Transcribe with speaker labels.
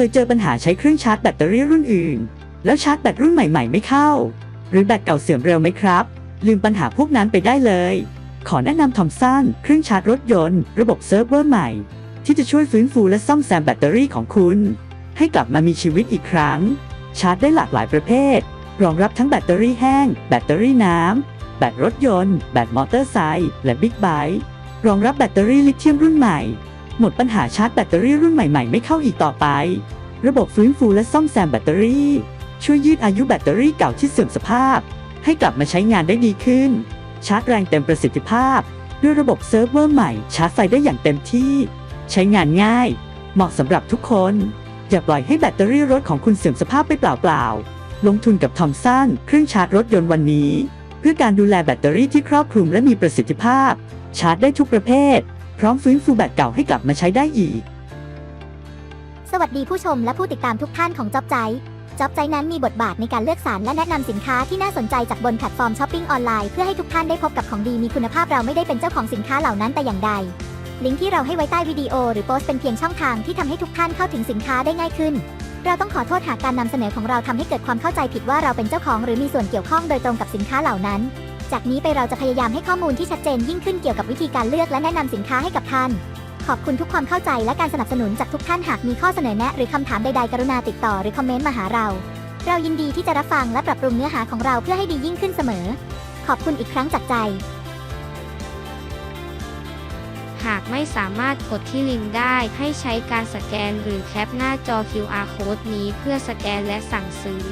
Speaker 1: เคยเจอปัญหาใช้เครื่องชาร์จแบตเตอรี่รุ่นอื่น แล้วชาร์จแบตรุ่นใหม่ ๆ ไม่เข้า หรือแบตเก่าเสื่อมเร็วไหมครับ ลืมปัญหาพวกนั้นไปได้เลย ขอแนะนำทอมสันเครื่องชาร์จรถยนต์ ระบบเซิร์ฟเวอร์ใหม่ ที่จะช่วยฟื้นฟูและซ่อมแซมแบตเตอรี่ของคุณ ให้กลับมามีชีวิตอีกครั้ง ชาร์จได้หลากหลายประเภท รองรับทั้งแบตเตอรี่แห้ง แบตเตอรี่น้ำแบตรถยนต์ แบตมอเตอร์ไซค์และบิ๊กไบค์รองรับแบตเตอรี่ลิเธียมรุ่นใหม่ หมดปัญหาชาร์จแบตเตอรี่รุ่นใหม่ๆ ไม่เข้าอีกต่อไป ระบบฟื้นฟูและซ่อมแซมแบตเตอรี่ ช่วยยืดอายุแบตเตอรี่เก่าที่เสื่อมสภาพ ให้กลับมาใช้งานได้ดีขึ้น ชาร์จแรงเต็มประสิทธิภาพ ด้วยระบบเซิร์ฟเวอร์ใหม่ชาร์จไฟได้อย่างเต็มที่ ใช้งานง่าย เหมาะสำหรับทุกคน อย่าปล่อยให้แบตเตอรี่รถของคุณเสื่อมสภาพไปเปล่าๆลงทุนกับทอมสันเครื่องชาร์จรถยนต์วันนี้ เพื่อการดูแลแบตเตอรี่ที่ครอบคลุมและมีประสิทธิภาพ ชาร์จได้ทุกประเภท พร้อมฟื้นฟูแบตเก่าให้กลับมาใช้ได้อีก
Speaker 2: สวัสดีผู้ชมและผู้ติดตามทุกท่านของจ็อบใจจ็อบใจนั้นมีบทบาทในการเลือกสรรและแนะนำสินค้าที่น่าสนใจจากบนแพลตฟอร์มช้อปปิ้งออนไลน์เพื่อให้ทุกท่านได้พบกับของดีมีคุณภาพเราไม่ได้เป็นเจ้าของสินค้าเหล่านั้นแต่อย่างใด ลิงก์ที่เราให้ไว้ใต้วิดีโอหรือโพสต์เป็นเพียงช่องทางที่ทำให้ทุกท่านเข้าถึงสินค้าได้ง่ายขึ้น เราต้องขอโทษหากการนำเสนอของเราทำให้เกิดความเข้าใจผิดว่าเราเป็นเจ้าของหรือมีส่วนเกี่ยวข้องโดยตรงกับสินค้าเหล่านั้น จากนี้ไปเราจะพยายามให้ข้อมูลที่ชัดเจนยิ่งขึ้นเกี่ยวกับวิธีการเลือกและแนะนำสินค้าให้กับท่าน ขอบคุณทุกความเข้าใจและการสนับสนุนจากทุกท่านหากมีข้อเสนอแนะ หรือคำถามใดๆ กรุณาติดต่อหรือคอมเมนต์มาหาเรา เรายินดีที่จะรับฟังและปรับปรุงเนื้อหาของเราเพื่อให้ดียิ่งขึ้นเสมอ ขอบคุณอีกครั้งจากใจ
Speaker 3: หากไม่สามารถกดที่ลิงก์ได้ให้ใช้การสแกนหรือแคปหน้าจอ QR code นี้เพื่อสแกนและสั่งซื้อ